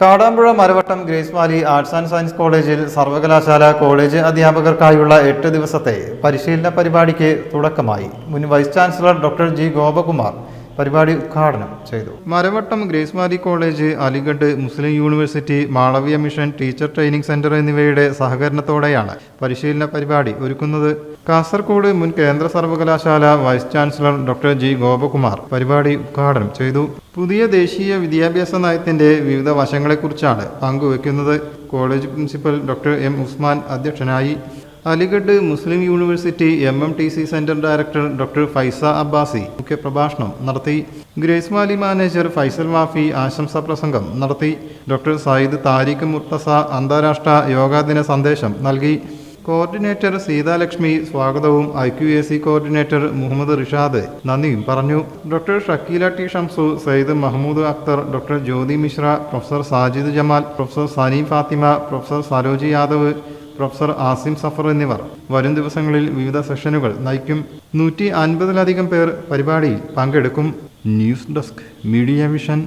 Kadampuzha Maravattam Grace Valley Arts and Science കോളേജിൽ സർവകലാശാല college അധ്യാപകർക്കായുള്ള എട്ട് ദിവസത്തെ പരിശീലന പരിപാടിക്ക് തുടക്കമായി. മുൻ vice chancellor doctor G Gopakumar പരിപാടി ഉദ്ഘാടനം ചെയ്തു. Maravattam Grace Valley college Aligarh Muslim University Malaviya Mission Teacher Training Centre എന്നിവയുടെ സഹകരണത്തോടെയാണ് പരിശീലന പരിപാടി ഒരുക്കുന്നത്. കാസർഗോഡ് മുൻ കേന്ദ്ര സർവകലാശാല vice chancellor doctor G Gopakumar പരിപാടി ഉദ്ഘാടനം ചെയ്തു. പുതിയ ദേശീയ വിദ്യാഭ്യാസ നയത്തിന്റെ വിവിധ വശങ്ങളെക്കുറിച്ചാണ് പങ്കുവെക്കുന്നത് college principal doctor M Usman അധ്യക്ഷനായി. Aligarh Muslim University M M T C centre director doctor Faiza Abbasi മുഖ്യപ്രഭാഷണം നടത്തി. Grace Valley manager Faisal Wafi ആശംസാ പ്രസംഗം നടത്തി. ഡോക്ടർ സയ്യിദ് താരിഖ് മുർത്തസ അന്താരാഷ്ട്ര യോഗാ ദിന സന്ദേശം നൽകി. കോർഡിനേറ്റർ സീതാലക്ഷ്മി സ്വാഗതവും I Q A C coordinator Muhammad Rishad നന്ദിയും പറഞ്ഞു. Doctor Shakeela T Shamsu Syed Mahmood Akhtar doctor Jyoti Mishra professor Sajid Jamal professor Sani Fathima professor Saroji Yadav professor Asim Zafar എന്നിവർ വരും ദിവസങ്ങളിൽ വിവിധ സെഷനുകൾ നയിക്കും. നൂറ്റി അൻപതിലധികം പേർ പരിപാടിയിൽ പങ്കെടുക്കും. News Desk Media Vision.